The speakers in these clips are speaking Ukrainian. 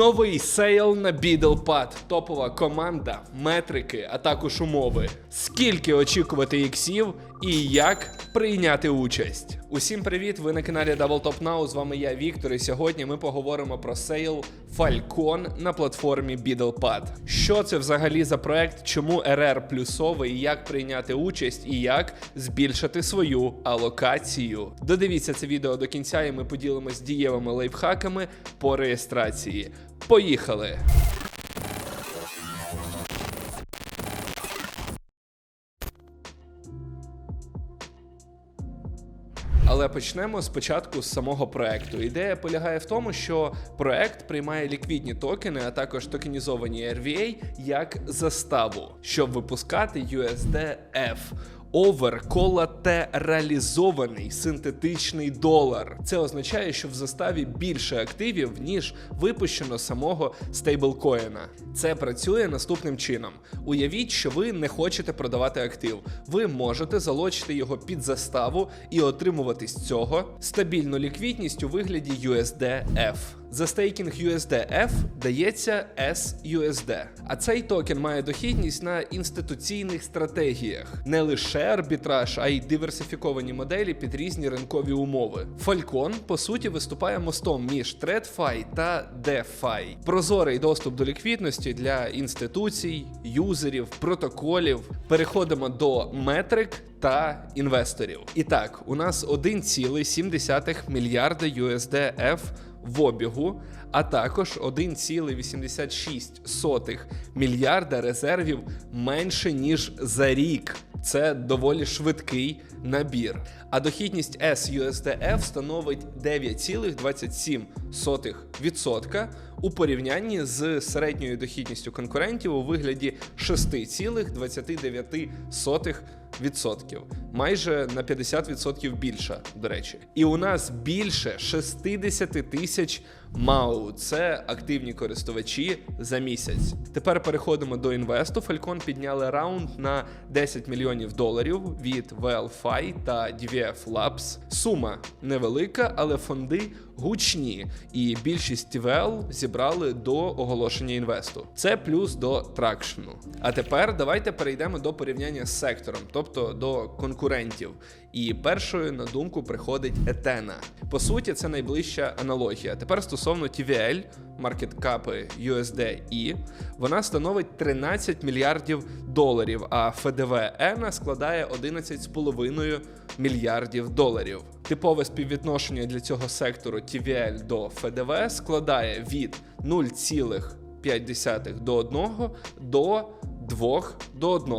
Новий сейл на Бідлпад, Топова команда, метрики, а також умови. Скільки очікувати іксів і як прийняти участь. Усім привіт! Ви на каналі Double Top Now. З вами я Віктор. І сьогодні ми поговоримо про сейл Falcon на платформі BiddlePad. Що це взагалі за проект? Чому РР плюсовий? Як прийняти участь і як збільшити свою алокацію? Додивіться це відео до кінця, і ми поділимось дієвими лайфхаками по реєстрації. Поїхали! Але почнемо спочатку з самого проекту. Ідея полягає в тому, що проект приймає ліквідні токени, а також токенізовані RVA як заставу, щоб випускати USDF. Оверколатералізований синтетичний долар. Це означає, що в заставі більше активів, ніж випущено самого стейблкоїна. Це працює наступним чином: уявіть, що ви не хочете продавати актив. Ви можете залочити його під заставу і отримувати з цього стабільну ліквідність у вигляді USDF. За стейкінг USDF дається SUSD. А цей токен має дохідність на інституційних стратегіях, не лише арбітраж, а й диверсифіковані моделі під різні ринкові умови. Falcon, по суті, виступає мостом між TradFi та DeFi. Прозорий доступ до ліквідності для інституцій, юзерів, протоколів. Переходимо до метрик та інвесторів. І так, у нас 1,7 мільярда USDF в обігу, а також 1,86 мільярда резервів менше ніж за рік. Це доволі швидкий набір. А дохідність SUSDF становить 9,27% у порівнянні з середньою дохідністю конкурентів у вигляді 6,29%. Відсотків майже на 50% більша, до речі, і у нас більше 60 тисяч МАУ. Це активні користувачі за місяць. Тепер переходимо до інвесту. Falcon підняли раунд на 10 мільйонів доларів від VLFi та DVF Labs. Сума невелика, але фонди гучні, і більшість TVL зібрали до оголошення інвесту. Це плюс до тракшену. А тепер давайте перейдемо до порівняння з сектором, тобто до конкурентів. І першою на думку приходить Етена. По суті, це найближча аналогія. Тепер стосовно TVL, маркеткапи USD вона становить 13 мільярдів доларів, а ФДВ ENA складає 11,5 мільярдів доларів. Типове співвідношення для цього сектору TVL до ФДВ складає від 0,5 до 1 до 2 до 1.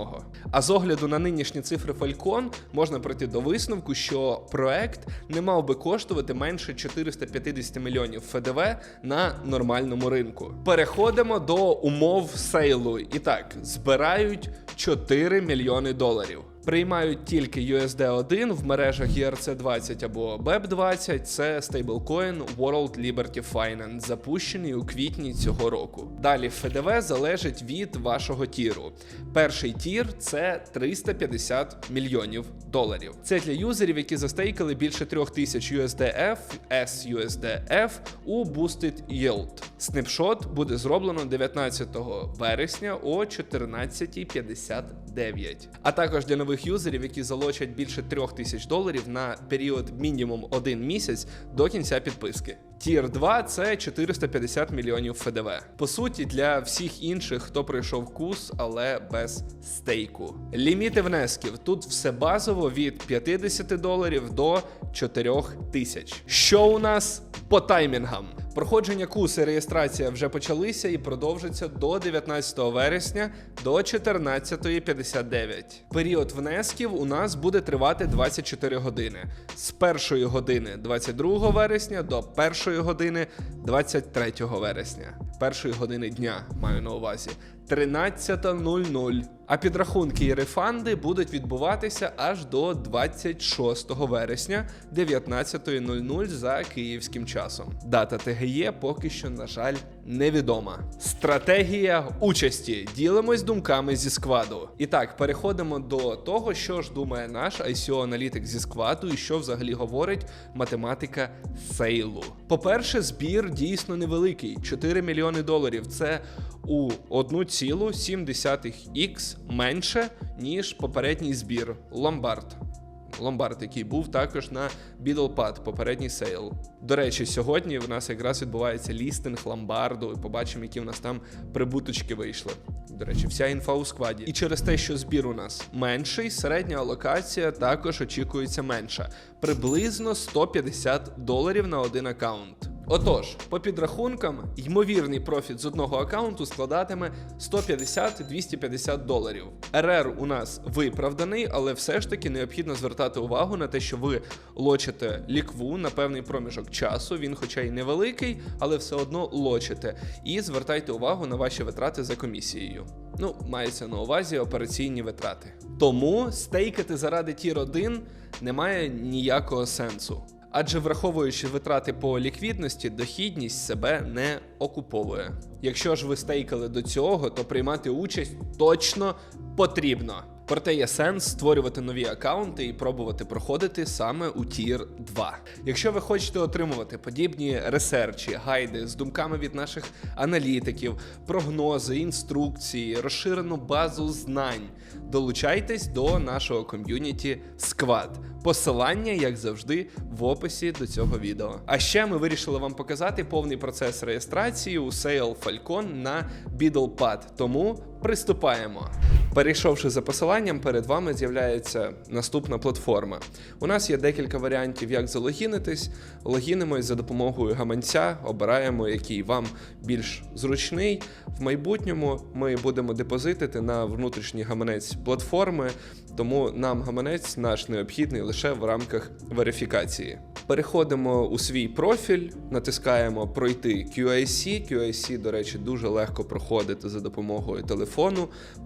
А з огляду на нинішні цифри Falcon можна прийти до висновку, що проект не мав би коштувати менше 450 мільйонів ФДВ на нормальному ринку. Переходимо до умов сейлу. І так, збирають 4 мільйони доларів. Приймають тільки USD1 в мережах ERC20 або BEP20. Це стейблкоін World Liberty Finance, запущений у квітні цього року. Далі ФДВ залежить від вашого тіру. Перший тір це 350 мільйонів доларів. Це для юзерів, які застейкали більше 3000 USDF, SUSDF у Boosted Yield. Снапшот буде зроблено 19 вересня о 14.59. А також для нових юзерів, які залочать більше 3000 доларів на період мінімум один місяць до кінця підписки. Тір 2 це 450 мільйонів ФДВ. По суті, для всіх інших, хто пройшов курс, але без стейку. Ліміти внесків тут все базово від 50 доларів до 4 тисяч. Що у нас по таймінгам? Проходження курсу реєстрація вже почалися і продовжиться до 19 вересня до 14.59. Період внесків у нас буде тривати 24 години з 1 години 22 вересня до 1 години 23 вересня. Першої години дня маю на увазі 13.00 А підрахунки і рефанди будуть відбуватися аж до 26 вересня 19.00 за київським часом. Дата ТГЄ поки що, на жаль, невідома. Стратегія участі. Ділимось думками зі скваду. І так, переходимо до того, що ж думає наш ICO-аналітик зі скваду і що взагалі говорить математика сейлу. По-перше, збір дійсно невеликий 4 мільйони доларів. Це у 1,7х менше, ніж попередній збір Ломбард. Ломбард, який був також на BiddlePad, попередній сейл. До речі, сьогодні в нас якраз відбувається лістинг ломбарду. і Побачимо, які в нас там прибуточки вийшли. До речі, вся інфа у складі. І через те, що збір у нас менший, середня алокація також очікується менша. Приблизно 150 доларів на один аккаунт. Отож, по підрахункам, ймовірний профіт з одного аккаунту складатиме 150-250 доларів. РР у нас виправданий, але все ж таки необхідно звертати увагу на те, що ви лочите лікву на певний проміжок часу. Він, хоча й невеликий, але все одно лочите. І звертайте увагу на ваші витрати за комісією. Ну, мається на увазі операційні витрати. Тому стейкати заради тір 1 немає ніякого сенсу. Адже враховуючи витрати по ліквідності, дохідність себе не окуповує. Якщо ж ви стейкали до цього, то приймати участь точно потрібно. Проте є сенс створювати нові аккаунти і пробувати проходити саме у тір 2. Якщо ви хочете отримувати подібні ресерчі, гайди з думками від наших аналітиків, прогнози, інструкції, розширену базу знань, долучайтесь до нашого ком'юніті Squad. Посилання, як завжди, в описі до цього відео. А ще ми вирішили вам показати повний процес реєстрації у Sale Falcon на BiddlePad. Тому приступаємо. Перейшовши за посиланням, перед вами з'являється наступна платформа. У нас є декілька варіантів, як залогінитись. Логінимось за допомогою гаманця, обираємо, який вам більш зручний. В майбутньому ми будемо депозитити на внутрішній гаманець платформи, тому нам гаманець наш необхідний лише в рамках верифікації. Переходимо у свій профіль, натискаємо пройти QIC. QIC, до речі, дуже легко проходити за допомогою телефону.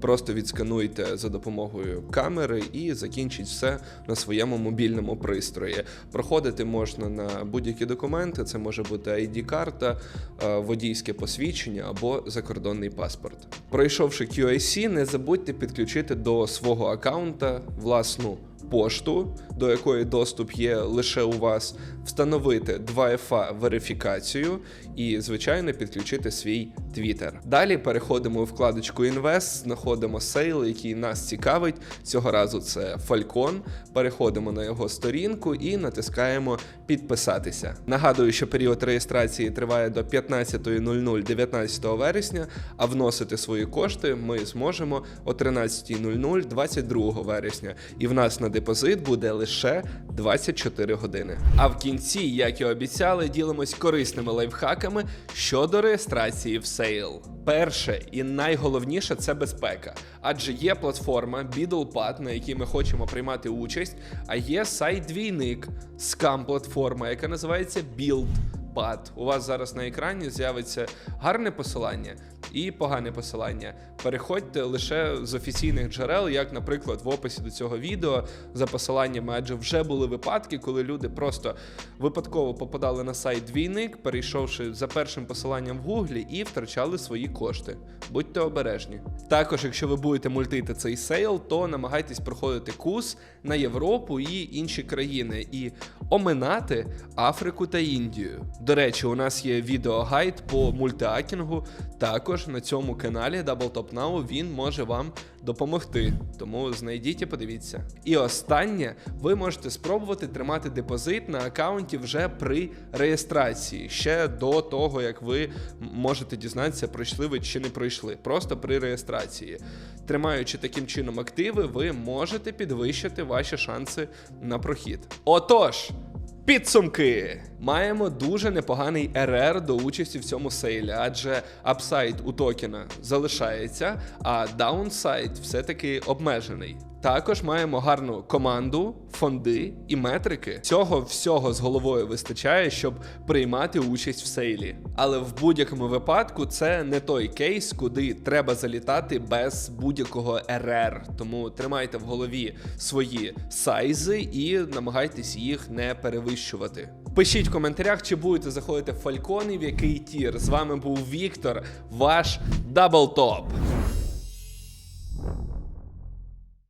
Просто відскануйте за допомогою камери і закінчіть все на своєму мобільному пристрої. Проходити можна на будь-які документи. Це може бути ID-карта, е, водійське посвідчення або закордонний паспорт. Пройшовши QIC, не забудьте підключити до свого аккаунта власну пошту, до якої доступ є лише у вас, встановити 2FA верифікацію і, звичайно, підключити свій Twitter. Далі переходимо у вкладочку Invest, знаходимо сейл, який нас цікавить. Цього разу це Falcon. Переходимо на його сторінку і натискаємо підписатися. Нагадую, що період реєстрації триває до 15.00 19 вересня, а вносити свої кошти ми зможемо о 13.00 22 вересня. І в нас на депозит буде лише 24 години. А в кінці, як і обіцяли, ділимось корисними лайфхаками щодо реєстрації в сейл. Перше і найголовніше це безпека, адже є платформа BiddlePad, на якій ми хочемо приймати участь, а є сайт-двійник, скам-платформа, яка називається BuildPad. У вас зараз на екрані з'явиться гарне посилання і погане посилання. Переходьте лише з офіційних джерел, як, наприклад, в описі до цього відео за посиланнями, адже вже були випадки, коли люди просто випадково попадали на сайт двійник, перейшовши за першим посиланням в гуглі і втрачали свої кошти. Будьте обережні. Також, якщо ви будете мультити цей сейл, то намагайтесь проходити курс на Європу і інші країни і оминати Африку та Індію. До речі, у нас є відеогайд по мультиакінгу. Також на цьому каналі Double Top Now він може вам допомогти. Тому знайдіть і подивіться. І останнє, ви можете спробувати тримати депозит на аккаунті вже при реєстрації, ще до того, як ви можете дізнатися, пройшли ви чи не пройшли. Просто при реєстрації. Тримаючи таким чином активи, ви можете підвищити ваші шанси на прохід. Отож. Підсумки маємо дуже непоганий РР до участі в цьому сейлі, адже апсайд у токена залишається, а даунсайд все-таки обмежений. Також маємо гарну команду, фонди і метрики. Цього всього з головою вистачає, щоб приймати участь в сейлі. Але в будь-якому випадку це не той кейс, куди треба залітати без будь-якого РР. Тому тримайте в голові свої сайзи і намагайтесь їх не перевищувати. Пишіть в коментарях, чи будете заходити в фалькони, в який тір. З вами був Віктор, ваш даблтоп.